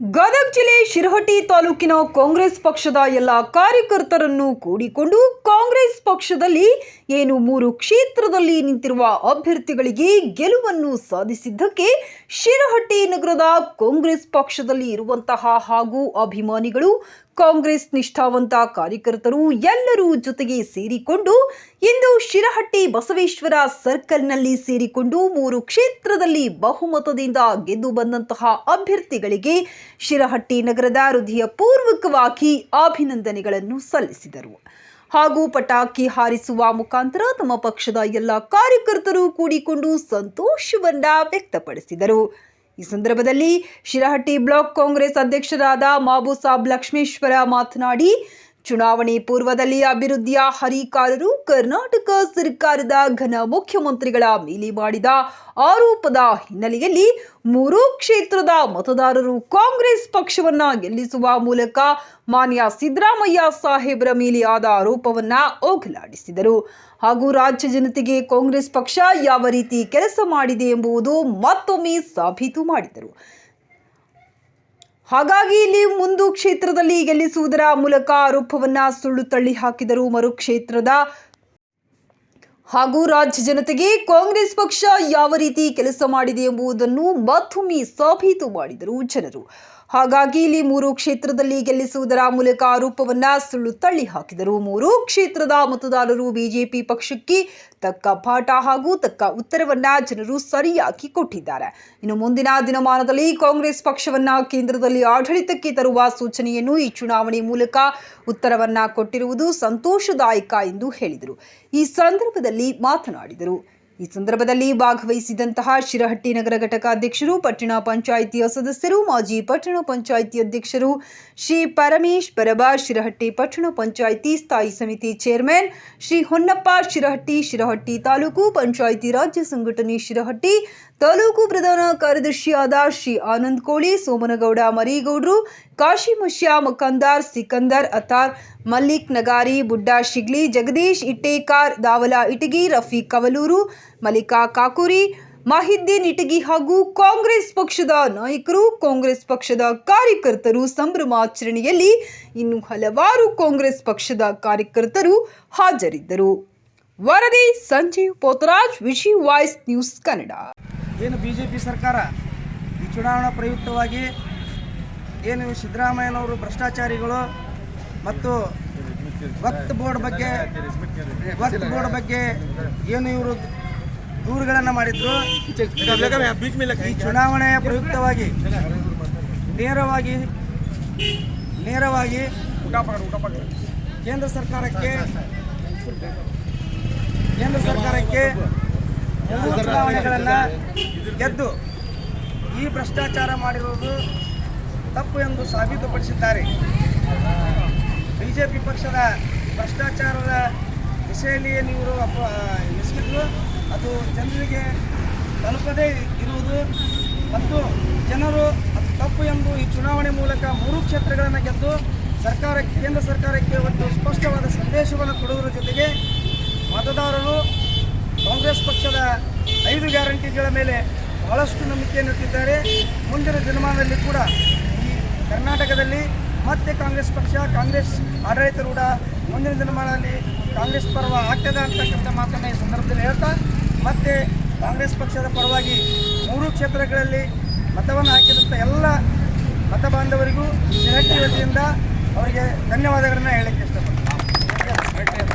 ಗದಗ ಜಿಲ್ಲೆ ಶಿರಹಟ್ಟಿ ತಾಲೂಕಿನ ಕಾಂಗ್ರೆಸ್ ಪಕ್ಷದ ಎಲ್ಲ ಕಾರ್ಯಕರ್ತರನ್ನು ಕೂಡಿಕೊಂಡು ಕಾಂಗ್ರೆಸ್ ಪಕ್ಷದಲ್ಲಿ ಏನು ಮೂರು ಕ್ಷೇತ್ರದಲ್ಲಿ ನಿಂತಿರುವ ಅಭ್ಯರ್ಥಿಗಳಿಗೆ ಗೆಲುವನ್ನು ಸಾಧಿಸಿದ್ದಕ್ಕೆ ಶಿರಹಟ್ಟಿ ನಗರದ ಕಾಂಗ್ರೆಸ್ ಪಕ್ಷದಲ್ಲಿ ಇರುವಂತಹ ಹಾಗೂ ಅಭಿಮಾನಿಗಳು ಕಾಂಗ್ರೆಸ್ ನಿಷ್ಠಾವಂತ ಕಾರ್ಯಕರ್ತರು ಎಲ್ಲರೂ ಜೊತೆಗೆ ಸೇರಿಕೊಂಡು ಇಂದು ಶಿರಹಟ್ಟಿ ಬಸವೇಶ್ವರ ಸರ್ಕಲ್ನಲ್ಲಿ ಸೇರಿಕೊಂಡು ಮೂರು ಕ್ಷೇತ್ರದಲ್ಲಿ ಬಹುಮತದಿಂದ ಗೆದ್ದು ಬಂದಂತಹ ಅಭ್ಯರ್ಥಿಗಳಿಗೆ ಶಿರಹಟ್ಟಿ ನಗರದ ಹೃದಯಪೂರ್ವಕವಾಗಿ ಅಭಿನಂದನೆಗಳನ್ನು ಸಲ್ಲಿಸಿದರು. ಹಾಗೂ ಪಟಾಕಿ ಹಾರಿಸುವ ಮುಖಾಂತರ ತಮ್ಮ ಪಕ್ಷದ ಎಲ್ಲ ಕಾರ್ಯಕರ್ತರು ಕೂಡಿಕೊಂಡು ಸಂತೋಷವನ್ನ ವ್ಯಕ್ತಪಡಿಸಿದರು. ಈ ಸಂದರ್ಭದಲ್ಲಿ ಶಿರಹಟ್ಟಿ ಬ್ಲಾಕ್ ಕಾಂಗ್ರೆಸ್ ಅಧ್ಯಕ್ಷರಾದ ಮಾಬುಸಾಬ್ ಲಕ್ಷ್ಮೇಶ್ವರ ಮಾತನಾಡಿ ಚುನಾವಣೆ ಪೂರ್ವದಲ್ಲಿ ಅಭಿವೃದ್ಧಿಯ ಹರಿಕಾರರು ಕರ್ನಾಟಕ ಸರ್ಕಾರದ ಘನ ಮುಖ್ಯಮಂತ್ರಿಗಳ ಮೇಲೆ ಮಾಡಿದ ಆರೋಪದ ಹಿನ್ನೆಲೆಯಲ್ಲಿ ಮೂರೂ ಕ್ಷೇತ್ರದ ಮತದಾರರು ಕಾಂಗ್ರೆಸ್ ಪಕ್ಷವನ್ನ ಗೆಲ್ಲಿಸುವ ಮೂಲಕ ಮಾನ್ಯ ಸಿದ್ದರಾಮಯ್ಯ ಸಾಹೇಬರ ಮೇಲೆ ಆದ ಆರೋಪವನ್ನ ಹೋಗಲಾಡಿಸಿದರು. ಹಾಗೂ ರಾಜ್ಯ ಜನತೆಗೆ ಕಾಂಗ್ರೆಸ್ ಪಕ್ಷ ಯಾವ ರೀತಿ ಕೆಲಸ ಮಾಡಿದೆ ಎಂಬುದು ಮತ್ತೊಮ್ಮೆ ಸಾಬೀತು ಮಾಡಿದರು. ಹಾಗಾಗಿ ಇಲ್ಲಿ ಮುಂದು ಕ್ಷೇತ್ರದಲ್ಲಿ ಗೆಲ್ಲಿಸುವುದರ ಮೂಲಕ ಆರೋಪವನ್ನ ಸುಳ್ಳು ತಳ್ಳಿ ಹಾಕಿದರು ಮರು ಕ್ಷೇತ್ರದ ಹಾಗೂ ರಾಜ್ಯ ಜನತೆಗೆ ಕಾಂಗ್ರೆಸ್ ಪಕ್ಷ ಯಾವ ರೀತಿ ಕೆಲಸ ಮಾಡಿದೆ ಎಂಬುದನ್ನು ಮತ್ತೊಮ್ಮೆ ಸಾಬೀತು ಮಾಡಿದರು ಜನರು. ಹಾಗಾಗಿ ಇಲ್ಲಿ ಮೂರು ಕ್ಷೇತ್ರದಲ್ಲಿ ಗೆಲ್ಲಿಸುವುದರ ಮೂಲಕ ಆರೋಪವನ್ನ ಸುಳ್ಳು ತಳ್ಳಿ ಹಾಕಿದರು. ಮೂರು ಕ್ಷೇತ್ರದ ಮತದಾರರು ಬಿಜೆಪಿ ಪಕ್ಷಕ್ಕೆ ತಕ್ಕ ಪಾಠ ಹಾಗೂ ತಕ್ಕ ಉತ್ತರವನ್ನ ಜನರು ಸರಿಯಾಗಿ ಕೊಟ್ಟಿದ್ದಾರೆ. ಇನ್ನು ಮುಂದಿನ ದಿನಮಾನದಲ್ಲಿ ಕಾಂಗ್ರೆಸ್ ಪಕ್ಷವನ್ನ ಕೇಂದ್ರದಲ್ಲಿ ಆಡಳಿತಕ್ಕೆ ತರುವ ಸೂಚನೆಯನ್ನು ಈ ಚುನಾವಣೆ ಮೂಲಕ ಉತ್ತರವನ್ನ ಕೊಟ್ಟಿರುವುದು ಸಂತೋಷದಾಯಕ ಎಂದು ಹೇಳಿದರು. ಈ ಸಂದರ್ಭದಲ್ಲಿ ಮಾತನಾಡಿದರು. ಈ ಸಂದರ್ಭದಲ್ಲಿ ಭಾಗವಹಿಸಿದಂತಹ ಶಿರಹಟ್ಟಿ ನಗರ ಘಟಕ ಅಧ್ಯಕ್ಷರು, ಪಟ್ಟಣ ಪಂಚಾಯಿತಿಯ ಸದಸ್ಯರು, ಮಾಜಿ ಪಟ್ಟಣ ಪಂಚಾಯಿತಿ ಅಧ್ಯಕ್ಷರು ಶ್ರೀ ಪರಮೇಶ್ ಪರಬ, ಶಿರಹಟ್ಟಿ ಪಟ್ಟಣ ಪಂಚಾಯಿತಿ ಸ್ಥಾಯಿ ಸಮಿತಿ ಚೇರ್ಮನ್ ಶ್ರೀ ಹೊನ್ನಪ್ಪ, ಶಿರಹಟ್ಟಿ ಶಿರಹಟ್ಟಿ ತಾಲೂಕು ಪಂಚಾಯಿತಿ ರಾಜ್ಯ ಸಂಘಟನೆ ಶಿರಹಟ್ಟಿ ತಾಲೂಕು ಪ್ರಧಾನ ಕಾರ್ಯದರ್ಶಿಯಾದ ಶ್ರೀ ಆನಂದ್ ಕೋಳಿ, ಸೋಮನಗೌಡ ಕಾಶಿ ಕಾಶಿಮಶ್ಯ ಮುಖಂದಾರ್ ಸಿಕಂದರ್ ಅತಾರ್ ಮಲ್ಲಿಕ್ ನಗಾರಿ, ಬುಡ್ಡಾ ಶಿಗ್ಲಿ, ಜಗದೀಶ್ ಇಟ್ಟೇಕಾರ್, ದಾವಲ ಇಟಗಿ ರಫೀಕ್ ಕವಲೂರು, ಮಲ್ಲಿಕಾ ಕಾಕೂರಿ, ಮಾಹಿದ್ದೀನ್ ಇಟಗಿ ಹಾಗೂ ಕಾಂಗ್ರೆಸ್ ಪಕ್ಷದ ನಾಯಕರು, ಕಾಂಗ್ರೆಸ್ ಪಕ್ಷದ ಕಾರ್ಯಕರ್ತರು ಸಂಭ್ರಮಾಚರಣೆಯಲ್ಲಿ ಇನ್ನು ಹಲವಾರು ಕಾಂಗ್ರೆಸ್ ಪಕ್ಷದ ಕಾರ್ಯಕರ್ತರು ಹಾಜರಿದ್ದರು. ವರದಿ, ಸಂಜೀವ್ ಪೋತರಾಜ್, ವಿಶಿ ವಾಯ್ಸ್ ನ್ಯೂಸ್ ಕನ್ನಡ. ಏನು ಬಿಜೆಪಿ ಸರ್ಕಾರ ಈ ಚುನಾವಣಾ ಪ್ರಯುಕ್ತವಾಗಿ ಏನು ಸಿದ್ದರಾಮಯ್ಯನವರು ಭ್ರಷ್ಟಾಚಾರಿಗಳು ಮತ್ತು ವಕ್ತ್ ಬೋರ್ಡ್ ಬಗ್ಗೆ ವಕ್ತ್ ಬೋರ್ಡ್ ಬಗ್ಗೆ ಏನು ಇವರು ದೂರುಗಳನ್ನು ಮಾಡಿದ್ರು? ಈ ಚುನಾವಣೆಯ ಪ್ರಯುಕ್ತವಾಗಿ ನೇರವಾಗಿ ನೇರವಾಗಿ ಕೇಂದ್ರ ಸರ್ಕಾರಕ್ಕೆ ಕೇಂದ್ರ ಸರ್ಕಾರಕ್ಕೆ ಚುನಾವಣೆಗಳನ್ನು ಗೆದ್ದು ಈ ಭ್ರಷ್ಟಾಚಾರ ಮಾಡಿರುವುದು ತಪ್ಪು ಎಂದು ಸಾಬೀತುಪಡಿಸಿದ್ದಾರೆ. ಬಿಜೆಪಿ ಪಕ್ಷದ ಭ್ರಷ್ಟಾಚಾರದ ದಿಸೆಯಲ್ಲಿಯೇ ನೀವು ಎಸಗಿದ್ರು ಅದು ಜನರಿಗೆ ತಲುಪದೇ ಇರುವುದು ಮತ್ತು ಜನರು ಅದು ತಪ್ಪು ಎಂದು ಈ ಚುನಾವಣೆ ಮೂಲಕ ಮೂರು ಕ್ಷೇತ್ರಗಳನ್ನು ಗೆದ್ದು ಸರ್ಕಾರ ಕೇಂದ್ರ ಸರ್ಕಾರಕ್ಕೆ ಒಂದು ಸ್ಪಷ್ಟವಾದ ಸಂದೇಶವನ್ನು ಕೊಡುವುದರ ಜೊತೆಗೆ ಮತದಾರರು ಕಾಂಗ್ರೆಸ್ ಪಕ್ಷದ ಐದು ಗ್ಯಾರಂಟಿಗಳ ಮೇಲೆ ಬಹಳಷ್ಟು ನಂಬಿಕೆಯನ್ನು ಇಟ್ಟಿದ್ದಾರೆ. ಮುಂದಿನ ದಿನಮಾನದಲ್ಲಿ ಕೂಡ ಈ ಕರ್ನಾಟಕದಲ್ಲಿ ಮತ್ತೆ ಕಾಂಗ್ರೆಸ್ ಪಕ್ಷ, ಕಾಂಗ್ರೆಸ್ ಆಡಳಿತಾರೂಢ ಮುಂದಿನ ದಿನಮಾನದಲ್ಲಿ ಕಾಂಗ್ರೆಸ್ ಪರ್ವ ಆಗ್ತದೆ ಅಂತಕ್ಕಂಥ ಮಾತನ್ನು ಈ ಸಂದರ್ಭದಲ್ಲಿ ಹೇಳ್ತಾ, ಮತ್ತೆ ಕಾಂಗ್ರೆಸ್ ಪಕ್ಷದ ಪರವಾಗಿ ಮೂರು ಕ್ಷೇತ್ರಗಳಲ್ಲಿ ಮತವನ್ನು ಹಾಕಿದಂಥ ಎಲ್ಲ ಮತ ಬಾಂಧವರಿಗೂ ಅವರಿಗೆ ಧನ್ಯವಾದಗಳನ್ನು ಹೇಳಕ್ಕೆ ಇಷ್ಟಪಡ್ತೀನಿ.